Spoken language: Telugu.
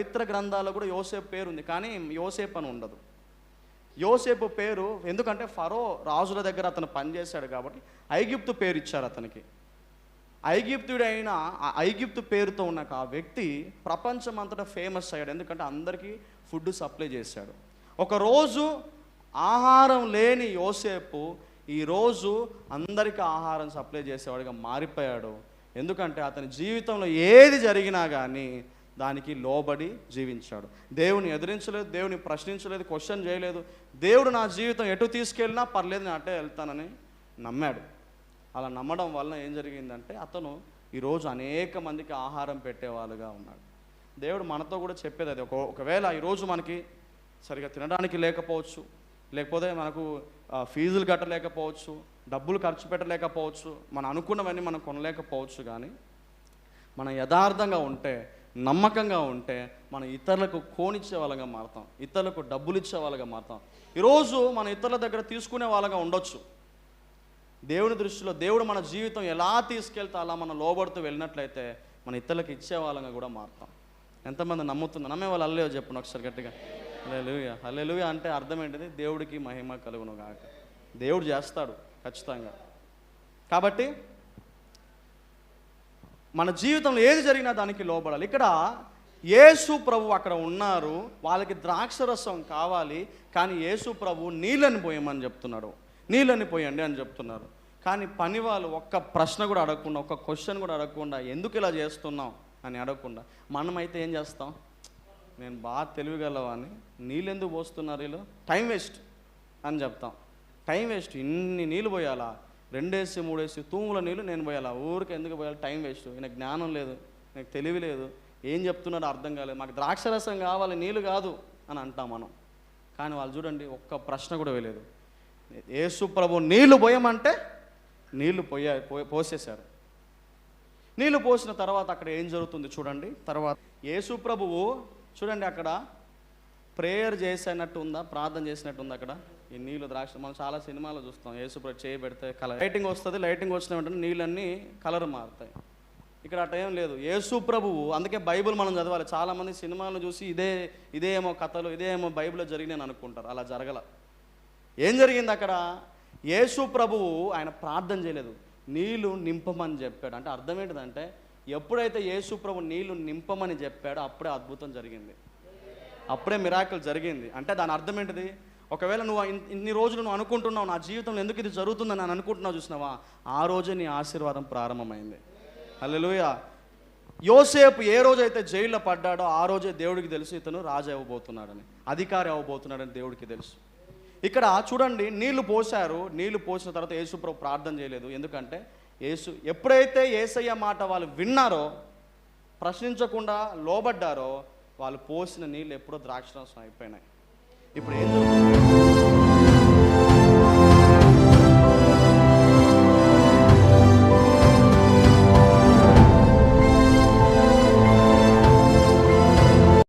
చరిత్ర గ్రంథాల్లో కూడా యోసేపు పేరు ఉంది కానీ యోసేపు అని ఉండదు. యోసేపు పేరు ఎందుకంటే ఫరో రాజుల దగ్గర అతను పనిచేశాడు కాబట్టి ఐగిప్తు పేరు ఇచ్చారు అతనికి. ఐగిప్తుడైన ఆ ఐగిప్తు పేరుతో ఉన్న ఆ వ్యక్తి ప్రపంచం అంతటా ఫేమస్ అయ్యాడు ఎందుకంటే అందరికీ ఫుడ్ సప్లై చేశాడు. ఒకరోజు ఆహారం లేని యోసేపు ఈరోజు అందరికీ ఆహారం సప్లై చేసేవాడిగా మారిపోయాడు. ఎందుకంటే అతని జీవితంలో ఏది జరిగినా కానీ దానికి లోబడి జీవించాడు. దేవుని ఎదిరించలేదు దేవుని ప్రశ్నించలేదు క్వశ్చన్ చేయలేదు. దేవుడు నా జీవితం ఎటు తీసుకెళ్ళినా పర్లేదు నేను అటే వెళ్తానని నమ్మాడు. అలా నమ్మడం వలన ఏం జరిగిందంటే అతను ఈరోజు అనేక మందికి ఆహారం పెట్టేవాళ్ళుగా ఉన్నాడు. దేవుడు మనతో కూడా చెప్పేది అది. ఒక ఒకవేళ ఈరోజు మనకి సరిగా తినడానికి లేకపోవచ్చు లేకపోతే మనకు ఫీజులు కట్టలేకపోవచ్చు డబ్బులు ఖర్చు పెట్టలేకపోవచ్చు మనం అనుకున్నవన్నీ మనం కొనలేకపోవచ్చు కానీ మనం యథార్థంగా ఉంటే నమ్మకంగా ఉంటే మనం ఇతరులకు కోనిచ్చే వాళ్ళగా మారుతాం ఇతరులకు డబ్బులు ఇచ్చే వాళ్ళగా మారుతాం. ఈరోజు మన ఇతరుల దగ్గర తీసుకునే వాళ్ళగా ఉండొచ్చు. దేవుని దృష్టిలో దేవుడు మన జీవితం ఎలా తీసుకెళ్తే అలా మనం లోబడుతూ వెళ్ళినట్లయితే మన ఇతరులకు ఇచ్చే వాళ్ళగా కూడా మారుతాం. ఎంతమంది నమ్ముతుంది నమ్మే వాళ్ళు అల్లేవో చెప్పండి ఒకసారి గట్టిగా. హల్లెలూయా హల్లెలూయా అంటే అర్థం ఏంటిది? దేవుడికి మహిమ కలుగును గాక దేవుడు చేస్తాడు ఖచ్చితంగా. కాబట్టి మన జీవితంలో ఏది జరిగినా దానికి లోబడాలి. ఇక్కడ యేసు ప్రభు అక్కడ ఉన్నారు. వాళ్ళకి ద్రాక్షరసం కావాలి. కానీ యేసు ప్రభు నీళ్ళని పోయమని చెప్తున్నాడు. నీళ్ళని పోయండి అని చెప్తున్నారు. కానీ పని వాళ్ళు ఒక్క ప్రశ్న కూడా అడగకుండా ఒక్క క్వశ్చన్ కూడా అడగకుండా ఎందుకు ఇలా చేస్తున్నాం అని అడగకుండా మనమైతే ఏం చేస్తాం? నేను బాగా తెలివిగలవాని నీళ్ళు ఎందుకు పోస్తున్నారు వీళ్ళు? టైం వేస్ట్ అని చెప్తాం. టైం వేస్ట్ ఇన్ని నీళ్ళు పోయాలా? రెండేసి మూడేసి తూముల నీళ్ళు నేను పోయాలా. ఊరికి ఎందుకు పోయాలి? టైం వేస్ట్ నాకు జ్ఞానం లేదు నాకు తెలివి లేదు. ఏం చెప్తున్నాడో అర్థం కాలేదు. మాకు ద్రాక్షరసం కావాలి నీళ్ళు కాదు అని అంటాం మనం. కానీ వాళ్ళు చూడండి ఒక్క ప్రశ్న కూడా వేయలేదు. యేసు ప్రభు నీళ్ళు పోయమంటే నీళ్ళు పోయా పో- పోసేశారు. నీళ్ళు పోసిన తర్వాత అక్కడ ఏం జరుగుతుంది చూడండి. తర్వాత యేసు ప్రభువు చూడండి అక్కడ ప్రేయర్ చేసినట్టు ఉందా? ప్రార్థన చేసినట్టు ఉందా అక్కడ? ఈ నీళ్ళు ద్రాక్ష మనం చాలా సినిమాలు చూస్తాం. యేసు చేయబెడితే కలర్. లైటింగ్ వస్తుంది లైటింగ్ వచ్చిన వెంటనే నీళ్ళన్నీ కలర్ మారుతాయి. ఇక్కడ ఆ ఏం లేదు. యేసు ప్రభువు అందుకే బైబిల్ మనం చదవాలి. చాలామంది సినిమాలను చూసి ఇదే ఇదే ఏమో కథలు ఇదే ఏమో బైబిల్లో జరిగినాయని అనుకుంటారు. అలా జరగల. ఏం జరిగింది అక్కడ? యేసు ప్రభువు ఆయన ప్రార్థన చేయలేదు. నీళ్ళు నింపమని చెప్పాడు. అంటే అర్థం ఏంటిదంటే ఎప్పుడైతే యేసు ప్రభు నీళ్ళు నింపమని చెప్పాడో అప్పుడే అద్భుతం జరిగింది. అప్పుడే మిరాకిల్ జరిగింది. అంటే దాని అర్థం ఏంటిది? ఒకవేళ నువ్వు ఇన్ని రోజులు నువ్వు అనుకుంటున్నావు నా జీవితంలో ఎందుకు ఇది జరుగుతుందని అని అనుకుంటున్నావు చూసినావా? ఆ రోజే నీ ఆశీర్వాదం ప్రారంభమైంది. హల్లెలూయా. యోసేపు ఏ రోజైతే జైల్లో పడ్డాడో ఆ రోజే దేవుడికి తెలుసు ఇతను రాజు అవ్వబోతున్నాడని అధికారి అవ్వబోతున్నాడని దేవుడికి తెలుసు. ఇక్కడ చూడండి నీళ్ళు పోశారు నీళ్ళు పోసిన తర్వాత యేసుప్రభు ప్రార్థన చేయలేదు. ఎందుకంటే యేసు ఎప్పుడైతే ఏసయ్య మాట వాళ్ళు విన్నారో ప్రశ్నించకుండా లోబడ్డారో వాళ్ళు పోసిన నీళ్ళు ఎప్పుడో ద్రాక్షరసం అయిపోయినాయి. ఇప్పుడు ఏం